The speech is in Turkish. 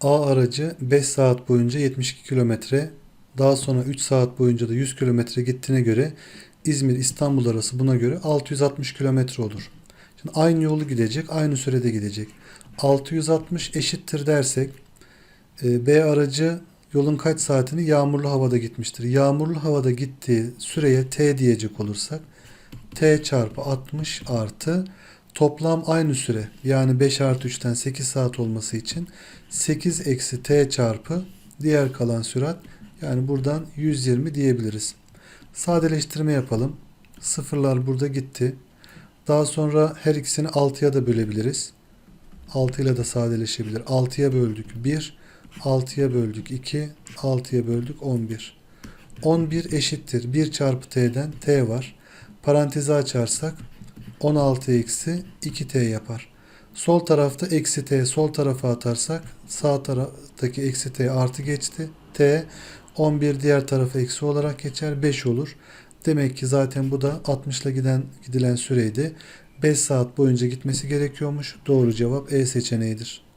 A aracı 5 saat boyunca 72 kilometre, daha sonra 3 saat boyunca da 100 kilometre gittiğine göre İzmir İstanbul arası buna göre 660 kilometre olur. Şimdi aynı yolu gidecek, aynı sürede gidecek. 660 eşittir dersek e, B aracı yolun kaç saatini yağmurlu havada gitmiştir. Yağmurlu havada gittiği süreye T diyecek olursak T çarpı 60 artı toplam aynı süre yani 5 artı 3'ten 8 saat olması için 8 eksi T çarpı diğer kalan sürat yani buradan 120 diyebiliriz. Sadeleştirme yapalım. Sıfırlar burada gitti. Daha sonra her ikisini 6'ya da bölebiliriz. 6 ile de sadeleşebilir. 6'ya böldük 1, 6'ya böldük 2, 6'ya böldük 11. 11 eşittir 1 çarpı t'den t var. Parantezi açarsak 16 eksi 2t yapar. Sol tarafta eksi t sol tarafa atarsak sağ taraftaki eksi t artı geçti. t 11 diğer tarafa eksi olarak geçer 5 olur. Demek ki zaten bu da 60 ile giden gidilen süreydi. 5 saat boyunca gitmesi gerekiyormuş. Doğru cevap E seçeneğidir.